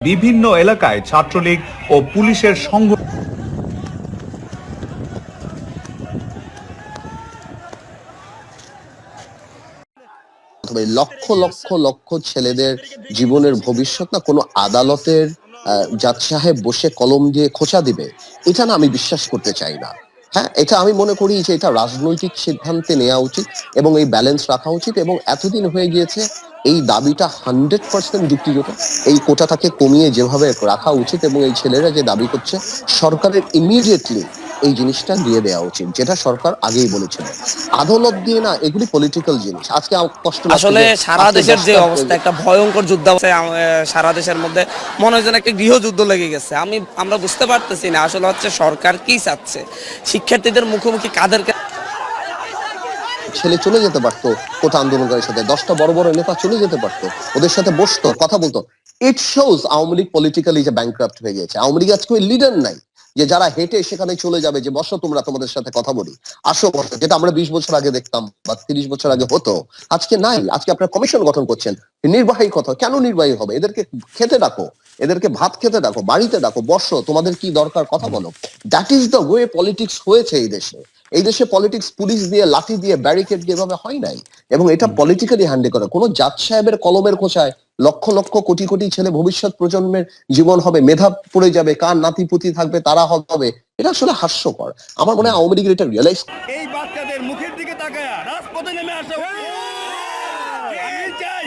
বিভিন্ন এলাকায় ছাত্রলীগ ও পুলিশের সংঘ লক্ষ লক্ষ লক্ষ ছেলেদের জীবনের ভবিষ্যৎ না কোনো আদালতের জাজ সাহেব বসে কলম দিয়ে খোঁচা দিবে, এটা না আমি বিশ্বাস করতে চাই না। হ্যাঁ এটা আমি মনে করি যে এটা রাজনৈতিক সিদ্ধান্তে নেওয়া উচিত এবং এই ব্যালেন্স রাখা উচিত এবং এতদিন হয়ে গিয়েছে এই দাবিটা হান্ড্রেড পার্সেন্ট যুক্তিযুক্ত। এই কোটাটাকে কমিয়ে যেভাবে রাখা উচিত এবং এই ছেলেরা যে দাবি করছে সরকারের ইমিডিয়েটলি এই জিনিসটা দিয়ে দেওয়া উচিত যেটা সরকার আগেই বলেছিল। আদালত দিয়ে না এগুলি পলিটিক্যাল জিনিস। আজকে কষ্ট আসলে সারা দেশের যে অবস্থা একটা ভয়ঙ্কর যুদ্ধাবস্থা সারা দেশের মধ্যে। মনে হয় যেন একটা গৃহযুদ্ধ লেগে গেছে। আমি আমরা বুঝতে পারতেছি না আসলে হচ্ছে সরকার কি চাচ্ছে? শিক্ষার্থীদের মুখোমুখি কাদেরকে ছেলে চলে যেতে পারতো কোটা আন্দোলনকারীর সাথে। দশটা বড় বড় নেতা চলে যেতে পারতো। ওদের সাথে বসতো, কথা বলতো। It shows Awami League politically যে ব্যাংক্রাফ্ট হয়ে গেছে আওয়ামী লীগ আজকে লিডার নাই যে যারা হেঁটে সেখানে চলে যাবে, যে বসো তোমরা তোমাদের সাথে কথা বলি। আসো বসো, যেটা আমরা বিশ বছর আগে দেখতাম বা তিরিশ বছর আগে হতো। আজকে নাই, আজকে আপনারা কমিশন গঠন করছেন। নির্বাহী কথা, কেন নির্বাহী হবে? এদেরকে খেতে ডাকো। এদেরকে ভাত খেতে ডাকো বাড়িতে ডাকো বসো তোমাদের কি দরকার কথা বলো। That is the way politics হয়েছে এই দেশে। এই দেশে পলিটিক্স পুলিশ দিয়ে লাঠি দিয়ে ব্যারিকেড দিয়ে এভাবে হয় নাই। এবং এটা পলিটিক্যালি হ্যান্ডেল করে। কোনো জাত সাহেবের কলমের খোঁচায় লক্ষ লক্ষ কোটি কোটি ছেলে ভবিষ্যৎ প্রজন্মের জীবন হবে মেধা পড়ে যাবে কার নাতিপুতি থাকবে তারা হবে। এটা আসলে হাস্যকর। আমার মনে হয় আওয়ামী লীগের এটা রিয়েলাইজ এই বাচ্চাদের মুখের দিকে তাকায়া রাজপথে নেমে আসা। চাই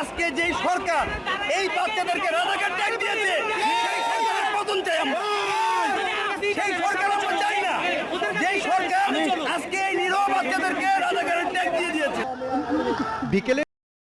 আজকে যে সরকার এই বাচ্চাদেরকে রাজাকার ট্যাগ দিয়েছে পতন চাই আমরা। সেই সরকার আমরা চাই না। যেই সরকার আজকে এই নিরহ বাচ্চাদেরকে রাজাকারের ট্যাগ দিয়ে দিয়েছে। বিকেলে